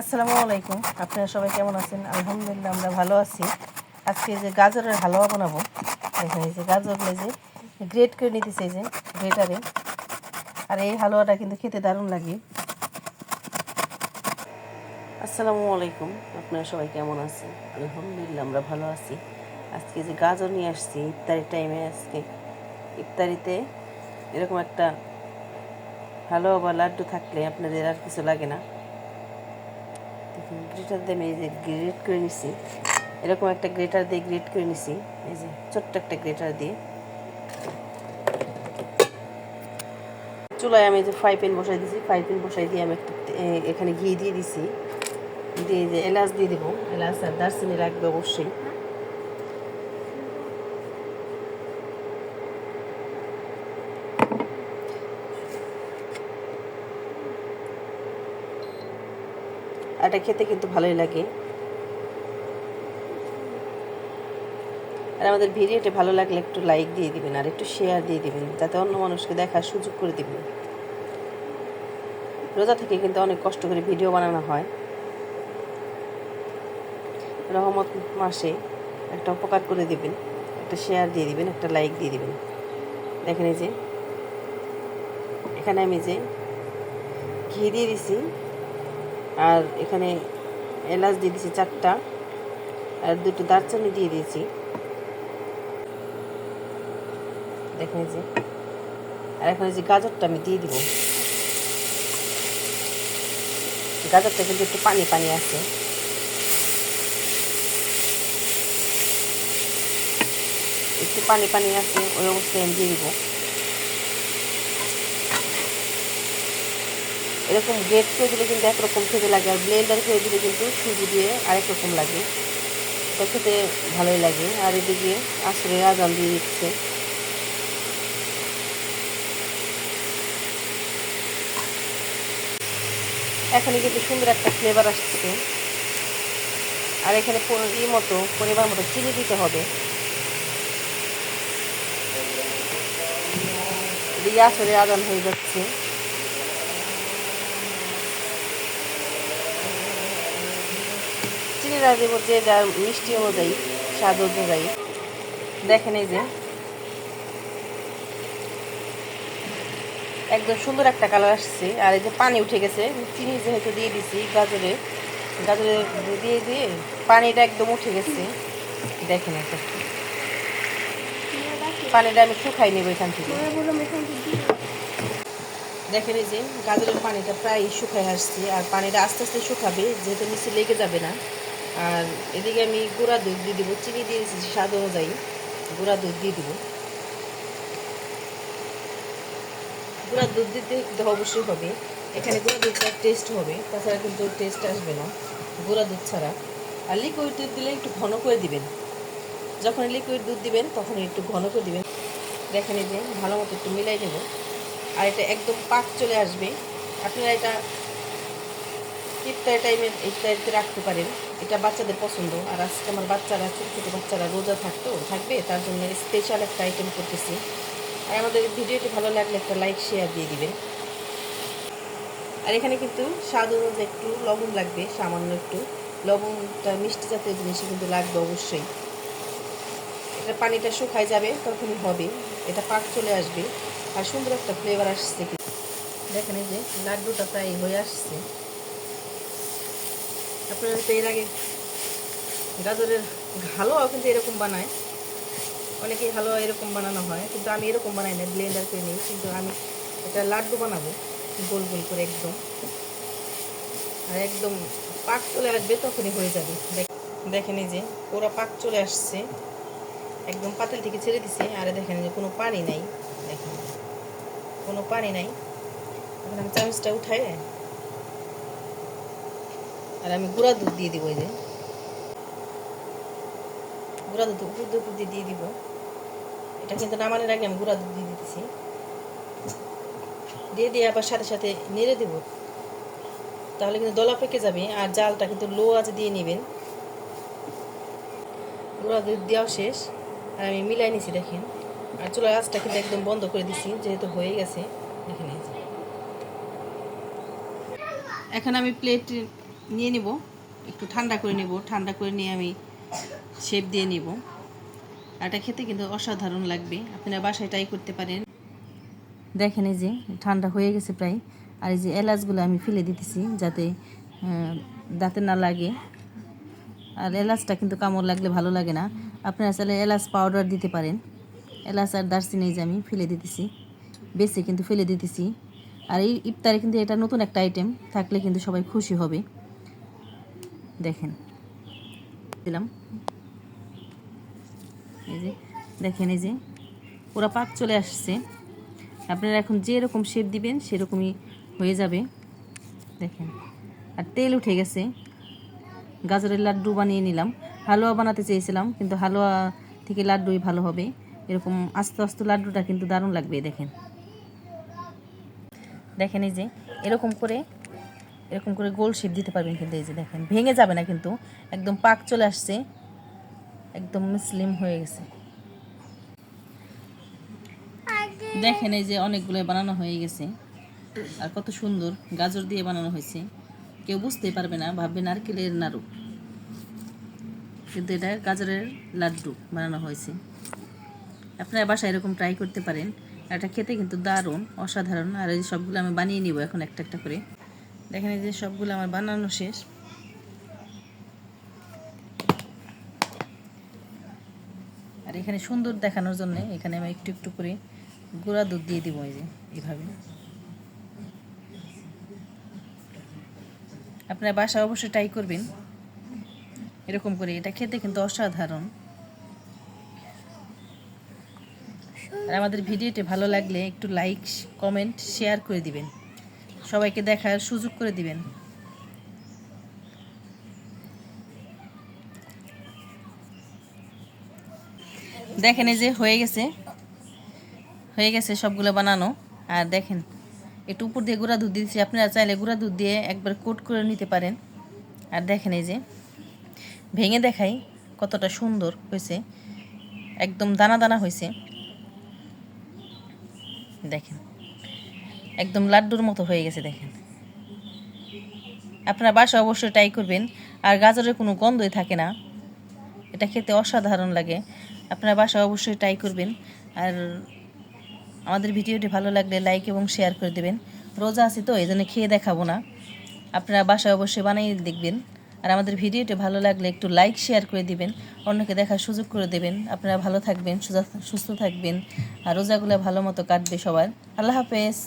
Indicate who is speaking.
Speaker 1: আসসালামু আলাইকুম। আপনারা সবাই কেমন আছেন? আলহামদুলিল্লাহ, আমরা ভালো আছি। আজকে যে গাজরের হালুয়া বানাবো, দেখেন এই যে গাজরগুলো যে গ্রেট করে নিতেছে যে গ্রেটারে আর এই হালুয়াটা কিন্তু খেতে দারুণ লাগে। আসসালামু আলাইকুম, আপনারা সবাই কেমন আছেন? আলহামদুলিল্লাহ, আমরা ভালো আছি। আজকে যে গাজর নিয়ে আসছি ইফতারির টাইমে আজকে। ইফতারিতে এরকম একটা হালুয়া বা লাড্ডু থাকলে আপনাদের আর কিছু লাগে না। গ্রেটার দিয়ে আমি এই যে গ্রেট করে নিছি, এরকম একটা গ্রেটার দিয়ে গ্রেট করে নিছি, এই যে ছোট্ট একটা গ্রেটার দিয়ে। চুলায় আমি যে ফ্রাই প্যান বসাই দিয়েছি ফ্রাই প্যান বসাই দিয়ে আমি একটু এখানে ঘি দিয়ে দিছি। দিয়ে যে এলাচ দিয়ে দেবো, এলাচ আর দারচিনি লাগবে অবশ্যই। এটা খেতে কিন্তু ভালোই লাগে। আর আমাদের ভিডিওটি ভালো লাগলে একটু লাইক দিয়ে দিবেন আর একটু শেয়ার দিয়ে দিবেন, যাতে অন্য মানুষকে দেখার সুযোগ করে দিবেন। রোজা থেকে কিন্তু অনেক কষ্ট করে ভিডিও বানানো হয়। রহমত মাসে একটা উপকার করে দিবেন, একটা শেয়ার দিয়ে দিবেন, একটা লাইক দিয়ে দিবেন। দেখেন এই যে, এখানে আমি যে ঘি দিয়ে দিছি। আর এখানে এলাচ দিয়ে দিয়েছি চারটা, আর দুটো দারচিনি দিয়ে দিয়েছি। দেখেন যে, আর এখন যে গাজরটা আমি দিয়ে দিব। গাজরটা কিন্তু একটু পানি পানি আছে। একটু পানি পানি আছে, ওই অবস্থায় আমি দিয়ে দিব। এরকম গ্রেট করে দিলে কিন্তু একরকম খেতে লাগে আর ব্লেন্ডার করে দিলে কিন্তু সুজি দিয়ে আরেক রকম লাগে। তো খেতে ভালোই লাগে। আর এদিকে আসলে আজান দিয়ে দিচ্ছে। এখানে কিন্তু সুন্দর একটা ফ্লেভার আসছে। আর এখানে ই মতো পরিমাণ মতো চিনি দিতে হবে। দিয়ে আসলে আজান হয়ে যাচ্ছে। চিনিটা দেবো যে যার মিষ্টি অনুযায়ী, স্বাদ অনুযায়ী। দেখেন এই যে। একদম সুন্দর একটা কালার আসছে। আর এই যে পানি উঠে গেছে। চিনি যেহেতু দিয়ে দিছি গাজরে। গাজরে দিয়ে দিয়ে পানিটা একদম উঠে গেছে। দেখেন এটা পানিটা আমি শুকাই নেব এখান থেকে। দেখেন যে গাজরের পানিটা প্রায় শুকায় আসছে। আর পানিটা আস্তে আস্তে শুকাবে, যেহেতু নিচে লেগে যাবে না। আর এদিকে আমি গুঁড়া দুধ দিয়ে দেবো, চিনি দিয়েছি স্বাদ অনুযায়ী গুঁড়া দুধ দিয়ে দেবো। গুঁড়া দুধ দিতে অবশ্যই হবে, এখানে গুঁড়া দুধটা টেস্ট হবে, তাছাড়া কিন্তু টেস্ট আসবে না, গুঁড়া দুধ ছাড়া। আর লিকুইড দুধ দিলে একটু ঘন করে দিবেন। যখন লিকুইড দুধ দিবেন তখন একটু ঘন করে দিবেন। দেখেন যে, ভালো মতো একটু মিলাই নেব। আর এটা একদম পাক চলে আসবে। আপনারা এটা ইফতারি টাইমে ইফতারিতে রাখতে পারেন এটা বাচ্চাদের পছন্দ। আর আজকে আমার বাচ্চারা, ছোটো ছোটো বাচ্চারা রোজা থাকতো, থাকবে, তার জন্য স্পেশাল একটা আইটেম করতেছি। আর আমাদের ভিডিওটি ভালো লাগলে একটা লাইক শেয়ার দিয়ে দিবেন। আর এখানে কিন্তু স্বাদ অনুযায়ী একটু লবণ লাগবে, সামান্য একটু। লবণটা মিষ্টি জাতীয় জিনিস কিন্তু লাগবে অবশ্যই। এটা পানিটা শুকায় যাবে, তখনই হবে। এটা পাক চলে আসবে। আর সুন্দর একটা ফ্লেভার আসছে দেখেন যে, লাড্ডুটা প্রায় হয়ে আসছে। আপনারা তো এর আগে গাজরের হালুয়াও কিন্তু এরকম বানায়। অনেকেই হালুয়া এরকম বানানো হয়, কিন্তু আমি এরকম বানাই না ব্লেন্ডার করে নিই কিন্তু আমি এটা লাড্ডু বানাবো, গোল গোল করে একদম। আর একদম পাক চলে আসবে তখনই হয়ে যাবে। দেখ- দেখেন যে, পুরো পাক চলে আসছে। একদম পাতিল থেকে ছেড়ে দিছে, আর দেখেন যে কোনো পানি নাই। দেখেন, কোনো পানি নাই। এখন আমি চামচটা উঠাই আর আমি গুঁড়া দুধ দিয়ে দিব এই যে। গুঁড়া দুধ দিয়ে উপর দিয়ে দিব। এটা কিন্তু নামানোর আগে আমি গুঁড়া দুধ দিয়ে দিতেছি। দিয়ে দিয়ে আবার সাথে সাথে নেড়ে দেব। তাহলে কিন্তু দলা পেকে যাবে আর জালটা কিন্তু লো আঁচে দিয়ে নেবেন। গুঁড়া দুধ দেওয়া শেষ। আর আমি মিলাই নিছি, দেখেন। আর চুলার আঁচটা কিন্তু একদম বন্ধ করে দিছি, যেহেতু হয়ে গেছে। এই এখন আমি প্লেট নিয়ে নিব। একটু ঠান্ডা করে নেব। ঠান্ডা করে নিয়ে আমি শেপ দিয়ে নিব। এটা খেতে কিন্তু অসাধারণ লাগবে। আপনারা বাসায় ট্রাই করতে পারেন। দেখেন এই যে, ঠান্ডা হয়ে গেছে প্রায়। আর এই যে এলাচগুলো আমি ফেলে দিতেছি যাতে দাঁতে না লাগে। আর এলাচটা কিন্তু কামড় লাগলে ভালো লাগে না। আপনারা চাইলে এলাচ পাউডার দিতে পারেন। এলাচ আর দারচিনি যে আমি ফেলে দিতেছি। বেশি কিন্তু ফেলে দিতেছি। আর এই ইফতারে কিন্তু এটা নতুন একটা আইটেম থাকলে কিন্তু সবাই খুশি হবে। দেখেন। দিলাম। এই যে, দেখেন এই যে, পুরো পাক চলে আসছে। আপনারা এখন যেরকম শেপ দিবেন, সেরকমই হয়ে যাবে। দেখেন, আর তেল উঠে গেছে। গাজরের লাড্ডু বানিয়ে নিলাম। হালুয়া বানাতে চেয়েছিলাম, কিন্তু হালুয়া থেকে লাড্ডুই ভালো হবে। এরকম আস্তে আস্তে লাড্ডুটা কিন্তু দারুণ লাগবে, দেখেন। দেখেন এই যে, এরকম করে এরকম করে গোল শেপ দিতে পারবেন কিন্তু এই যে দেখেন, ভেঙে যাবে না কিন্তু, একদম পাক চলে আসছে, একদম স্লিম হয়ে গেছে। দেখেন এই যে অনেকগুলো বানানো হয়ে গেছে, আর কত সুন্দর গাজর দিয়ে বানানো হয়েছে। কেউ বুঝতেই পারবে না, ভাববে নারকেলের নাড়ু। কিন্তু এটা গাজরের লাড্ডু বানানো হয়েছে। আপনারা বাসায় এরকম ট্রাই করতে পারেন এটা খেতে কিন্তু দারুণ, অসাধারণ। আর এই সবগুলো আমি বানিয়ে নিব এখন একটা একটা করে। দেখেন এই যে সবগুলো আমার বানানো শেষ। আর এখানে সুন্দর দেখানোর জন্য এখানে আমি একটু একটু করে গুঁড়া দুধ দিয়ে দিব এই যে, এইভাবে। আপনার বাসা অবশ্যই ট্রাই করবেন। এরকম করে, এটা খেতে কিন্তু অসাধারণ। আর আমাদের ভিডিওটি ভালো লাগলে একটু লাইক কমেন্ট শেয়ার করে দিবেন। সবাইকে দেখার সুযোগ করে দিবেন। দেখেন এই যে হয়ে গেছে। হয়ে গেছে সবগুলো বানানো। আর দেখেন, একটু উপর দিয়ে গুঁড়া দুধ দিয়েছি। আপনারা চাইলে গুঁড়া দুধ দিয়ে একবার কোট করে নিতে পারেন। আর দেখেন এই যে, ভেঙে দেখাই কতটা সুন্দর হয়েছে। একদম দানা দানা হয়েছে। দেখেন একদম লাড্ডুর মতো হয়ে গেছে, দেখেন। আপনারা বাসা অবশ্যই ট্রাই করবেন, আর গাজরের কোনো গন্ধই থাকে না। এটা খেতে অসাধারণ লাগে। আপনারা বাসা অবশ্যই ট্রাই করবেন, আর আমাদের ভিডিওটি ভালো লাগলে লাইক এবং শেয়ার করে দেবেন। রোজা আছে তো, এই জন্য খেয়ে দেখাবো না। আপনারা বাসায় অবশ্যই বানিয়ে দেখবেন, আর আমাদের ভিডিওটি ভালো লাগলে একটু লাইক শেয়ার করে দিবেন, অন্যকে দেখার সুযোগ করে দেবেন। আপনারা ভালো থাকবেন সুস্থ থাকবেন, আর রোজাগুলো ভালো মতো কাটবে সবার। আল্লাহ হাফেজ।